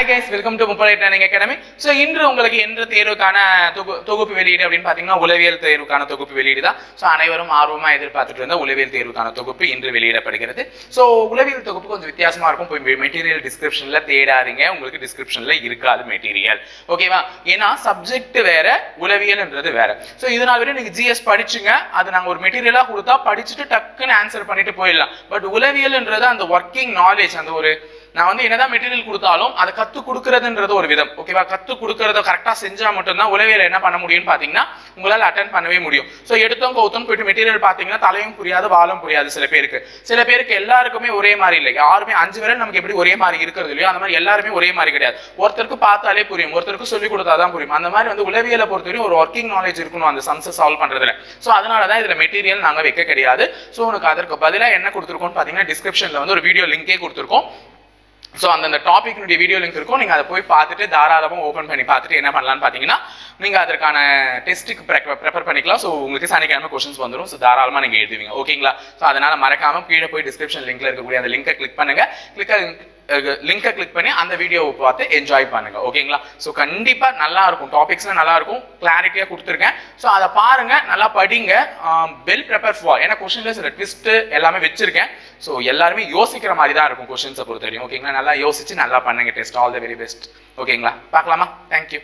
Hi guys welcome to முப்படை training academy so இன்று உங்களுக்கு என்ற தேர்வுக்கான தொகு தொகுப்பு வெளியீடு அப்படின்னு பார்த்தீங்கன்னா உளவியல் தேர்வுக்கான தொகுப்பு வெளியீடு தான் ஸோ அனைவரும் ஆர்வமாக எதிர்பார்த்துட்டு இருந்த உளவியல் தேர்வுக்கான தொகுப்பு இன்று வெளியிடப்படுகிறது. ஸோ உளவியல் தொகுப்பு கொஞ்சம் வித்தியாசமா இருக்கும். போய் மெட்டீரியல் டிஸ்கிரிப்ஷனில் தேடாதீங்க. உங்களுக்கு டிஸ்கிரிப்ஷனில் இருக்காது மெட்டீரியல் ஓகேவா ஏன்னா சப்ஜெக்ட் வேற உளவியல்ன்றது வேற. ஸோ இதனால் வரை நீங்கள் ஜிஎஸ் படிச்சுங்க. அது நாங்கள் ஒரு மெட்டீரியலாக கொடுத்தா படிச்சுட்டு டக்குன்னு ஆன்சர் பண்ணிட்டு போயிடலாம். பட் உளவியல்ன்றது அந்த ஒர்க்கிங் நாலேஜ் அந்த ஒரு நான் வந்து என்னதான் மெட்டீரியல் கொடுத்தாலும் அதை கற்றுக் கொடுக்கறதுன்றது ஒரு விதம். ஓகேவா கற்றுக் கொடுக்கறத கரெக்டாக செஞ்சால் மட்டும்தான் உளவியல் என்ன பண்ண முடியும்னு பார்த்தீங்கன்னா உங்களால் அட்டன் பண்ணவே முடியும். ஸோ எடுத்தோம் கௌத்தம் போயிட்டு மெட்டீரியல் பார்த்தீங்கன்னா தலையும் புரியாது வாலும் புரியாது சில பேருக்கு. சில பேருக்கு எல்லாருக்குமே ஒரே மாதிரி இல்லை. யாருமே அஞ்சு விரல் நமக்கு எப்படி ஒரே மாதிரி இருக்கிறது இல்லையோ அந்த மாதிரி எல்லாருமே ஒரே மாதிரி கிடையாது. ஒருத்தருக்கு பார்த்தாலே புரியும். ஒருத்தருக்கு சொல்லி கொடுத்தாதான் புரியும். அந்த மாதிரி வந்து உளவியலை பொறுத்தவரையும் ஒரு ஒர்க்கிங் நாலேஜ் இருக்கணும் அந்த சம்ஸை சால்வ் பண்ணுறதுல ஸோ அதனால தான் இதில் மெட்டீரியல் நாங்கள் வைக்க கிடையாது. ஸோ உனக்கு அதற்கு பதிலாக என்ன கொடுத்துருக்கோம்னு பார்த்தீங்கன்னா டிஸ்கிரிப்ஷனில் வந்து ஒரு வீடியோ லிங்கே கொடுத்துருக்கோம். ஸோ அந்தந்த டாபிக்னுடைய வீடியோ லிங்க் இருக்கும். நீங்கள் அதை போய் பார்த்துட்டு தாராளமாக ஓப்பன் பண்ணி பார்த்துட்டு என்ன பண்ணலான்னு பார்த்தீங்கன்னா நீங்கள் அதற்கான டெஸ்ட்டுக்கு ப்ரிப்பேர் பண்ணிக்கலாம். ஸோ உங்களுக்கு சனிக்கிழமை கொஷின்ஸ் வந்துடும் ஸோ தாராளமாக நீங்கள் எழுதுவீங்க. ஓகேங்களா ஸோ அதனால் மறக்காமல் கீழே போய் டிஸ்கிரிப்ஷன் லிங்க்ல இருக்கக்கூடிய அந்த லிங்கை கிளிக் பண்ணுங்க. கிளிக் லிங்கை கிளிக் பண்ணி அந்த வீடியோவை பார்த்து என்ஜாய் பண்ணுங்க. ஓகேங்களா ஸோ கண்டிப்பாக நல்லா இருக்கும் டாபிக்ஸ்லாம் நல்லா இருக்கும் கிளாரிட்டியாக கொடுத்துருக்கேன். ஸோ அதை பாருங்க. நல்லா படிங்க. வெல் ப்ரிப்பேர் ஃபார் ஏன்னா கொஷின்ல சில ட்விஸ்ட் எல்லாமே வச்சிருக்கேன். ஸோ எல்லாருமே யோசிக்கிற மாதிரி தான் இருக்கும் கொஸ்டின்ஸை பொறுத்த வரையும் ஓகேங்களா நல்லா யோசிச்சு நல்லா பண்ணுங்க. Test all the very best ஓகேங்களா பார்க்கலாமா? Thank you